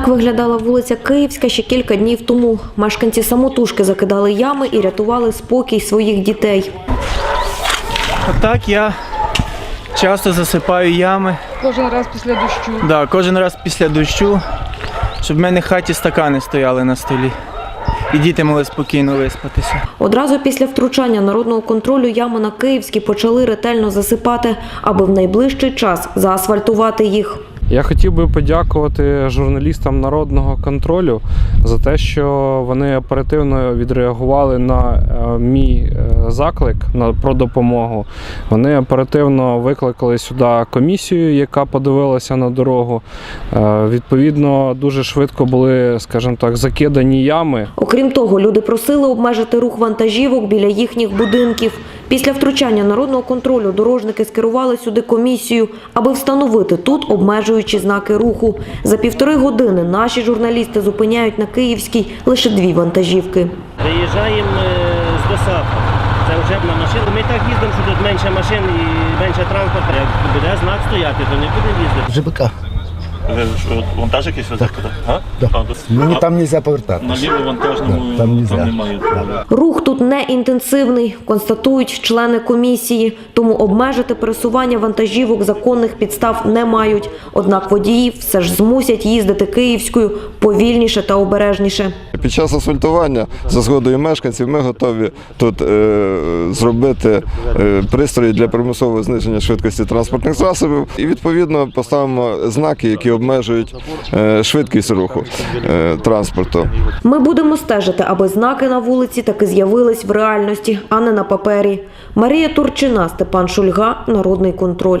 Так виглядала вулиця Київська ще кілька днів тому. Мешканці самотужки закидали ями і рятували спокій своїх дітей. Так я часто засипаю ями. Кожен раз після дощу. Да, кожен раз після дощу, щоб в мене в хаті стакани стояли на столі. І діти могли спокійно виспатися. Одразу після втручання народного контролю ями на Київській почали ретельно засипати, аби в найближчий час заасфальтувати їх. Я хотів би подякувати журналістам народного контролю за те, що вони оперативно відреагували на е, мій е, заклик про допомогу. Вони оперативно викликали сюди комісію, яка подивилася на дорогу. Е, Відповідно, дуже швидко були, скажімо так, закидані ями. Окрім того, люди просили обмежити рух вантажівок біля їхніх будинків. Після втручання народного контролю дорожники скерували сюди комісію, аби встановити тут обмежуючі знаки руху. За півтори години наші журналісти зупиняють на Київській лише дві вантажівки. Виїжджаємо е, з досадки. Це вже на машину. Ми так їздимо, що тут менше машин і менше транспорту. Як буде знак стояти, то не будемо їздити. ЖБК. Вантаж якийсь везете? А? Так. А, дос- Ну а там нельзя повертати. на вантажному Да, там нельзя. немає. Рух тут не інтенсивний, констатують члени комісії, тому обмежити пересування вантажівок законних підстав не мають. Однак водії все ж змусять їздити київською повільніше та обережніше. Під час асфальтування за згодою мешканців ми готові тут е, зробити е, пристрої для примусового зниження швидкості транспортних засобів і відповідно поставимо знаки, які обмежують е, швидкість руху е, транспорту. Ми будемо стежити, аби знаки на вулиці таки з'явились в реальності, а не на папері. Марія Турчина, Степан Шульга, Народний контроль.